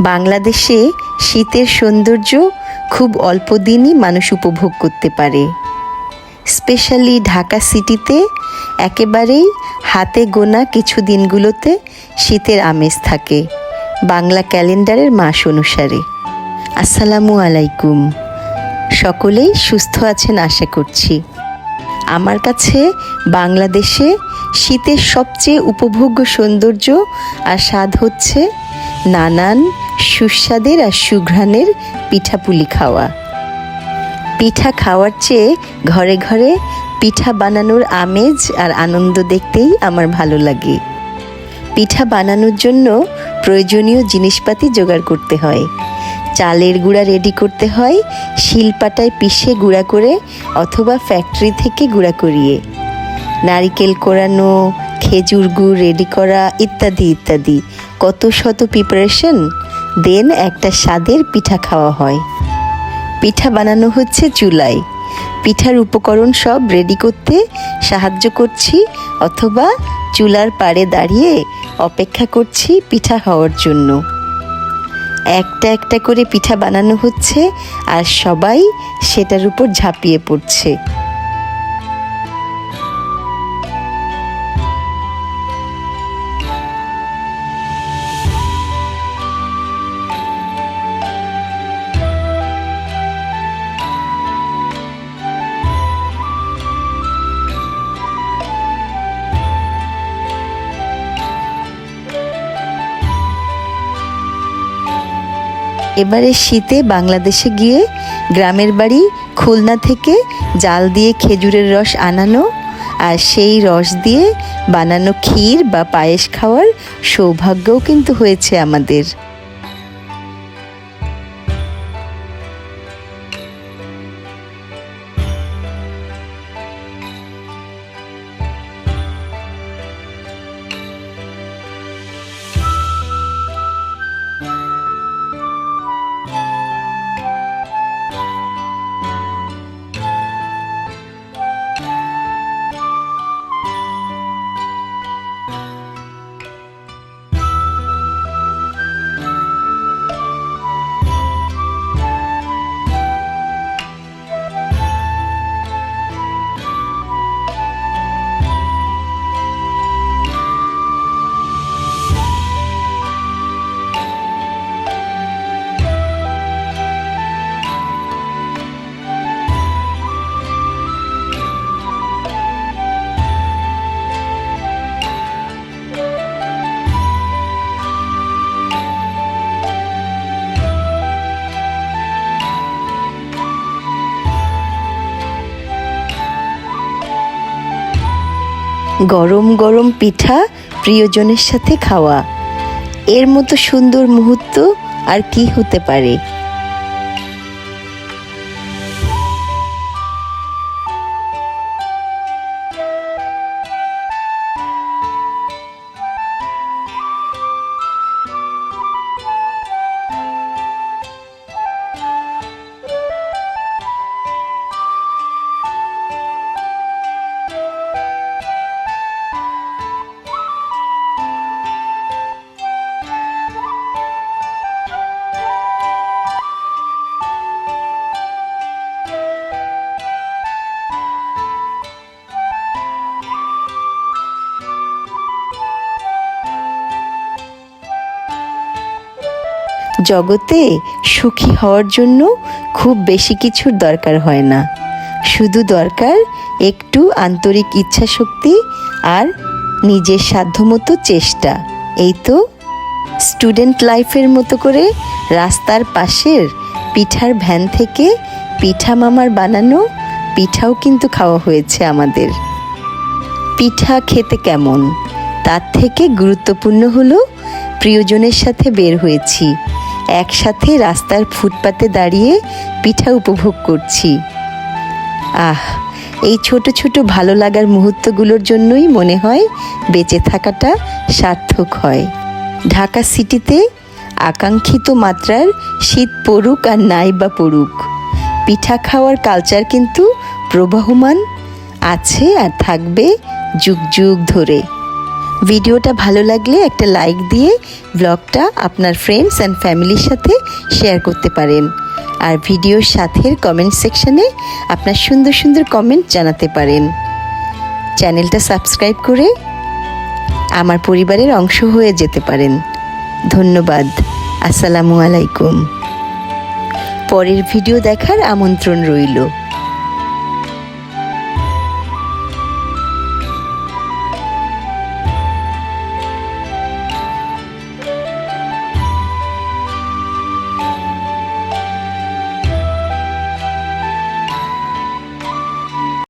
বাংলাদেশে শীতের সৌন্দর্য খুব অল্প দিনই মানুষ উপভোগ করতে পারে। স্পেশালি ঢাকা সিটিতে একেবারেই হাতে গোনা কিছু দিনগুলোতে শীতের আমেজ থাকে বাংলা ক্যালেন্ডারের মাস অনুসারে। আসসালামু আলাইকুম। সকলেই সুস্থ আছেন আশা করছি। আমার কাছে বাংলাদেশে শীতের সবচেয়ে উপভোগ্য সৌন্দর্য আর স্বাদ হচ্ছে নানান সুস্বাদের আর সুঘ্রাণের পিঠাপুলি খাওয়া। পিঠা খাওয়ার চেয়ে ঘরে ঘরে পিঠা বানানোর আমেজ আর আনন্দ দেখতেই আমার ভালো লাগে। পিঠা বানানোর জন্য প্রয়োজনীয় জিনিসপাতি জোগাড় করতে হয়। চালের গুঁড়া রেডি করতে হয়, শিলপাটায় পিষে গুঁড়া করে অথবা ফ্যাক্টরি থেকে গুঁড়া করিয়ে। নারিকেল কোরানো, খেজুর গুড় রেডি করা ইত্যাদি ইত্যাদি। কত শত প্রিপারেশন দেন একটা স্বাদের পিঠা খাওয়া হয়। পিঠা বানানো হচ্ছে চুলায়। পিঠার উপকরণ সব রেডি করতে সাহায্য করছি অথবা চুলার পাড়ে দাঁড়িয়ে অপেক্ষা করছি পিঠা হওয়ার জন্য। একটা একটা করে পিঠা বানানো হচ্ছে আর সবাই সেটার উপর ঝাঁপিয়ে পড়ছে। এবারে শীতে বাংলাদেশে গিয়ে গ্রামের বাড়ি খুলনা থেকে জাল দিয়ে খেজুরের রস আনানো আর সেই রস দিয়ে বানানো ক্ষীর বা পায়েস খাওয়ার সৌভাগ্যও কিন্তু হয়েছে আমাদের। গরম গরম পিঠা প্রিয়জনের সাথে খাওয়া। এর মতো সুন্দর মুহূর্ত আর কি হতে পারে? জগতে সুখী হওয়ার জন্য খুব বেশি কিছুর দরকার হয় না। শুধু দরকার একটু আন্তরিক ইচ্ছা শক্তি আর নিজের সাধ্যমতো চেষ্টা। এই তো স্টুডেন্ট লাইফের মতো করে রাস্তার পাশের পিঠার ভ্যান থেকে পিঠা মামার বানানো পিঠাও কিন্তু খাওয়া হয়েছে আমাদের। পিঠা খেতে কেমন? তার থেকে গুরুত্বপূর্ণ হলো প্রিয়জনের সাথে বের হয়েছি। একসাথে রাস্তার ফুটপাতে দাঁড়িয়ে পিঠা উপভোগ করছি। আহ, এই ছোট ছোট ভালো লাগার মুহূর্তগুলোর জন্যই মনে হয় বেঁচে থাকাটা সার্থক হয়। ঢাকা সিটিতে আকাঙ্ক্ষিত মাত্রার শীত পড়ুক আর নাই বা পড়ুক। পিঠা খাওয়ার কালচার কিন্তু প্রবাহমান আছে আর থাকবে যুগ যুগ ধরে। ভিডিওটা ভালো লাগলে একটা লাইক দিয়ে ব্লগটা আপনার ফ্রেন্ডস অ্যান্ড ফ্যামিলির সাথে শেয়ার করতে পারেন। আর ভিডিওর সাথে কমেন্ট সেকশনে আপনার সুন্দর সুন্দর কমেন্ট জানাতে পারেন। চ্যানেলটা সাবস্ক্রাইব করে আমার পরিবারের অংশ হয়ে যেতে পারেন। ধন্যবাদ। আসসালামু আলাইকুম। পরের ভিডিও দেখার আমন্ত্রণ রইল।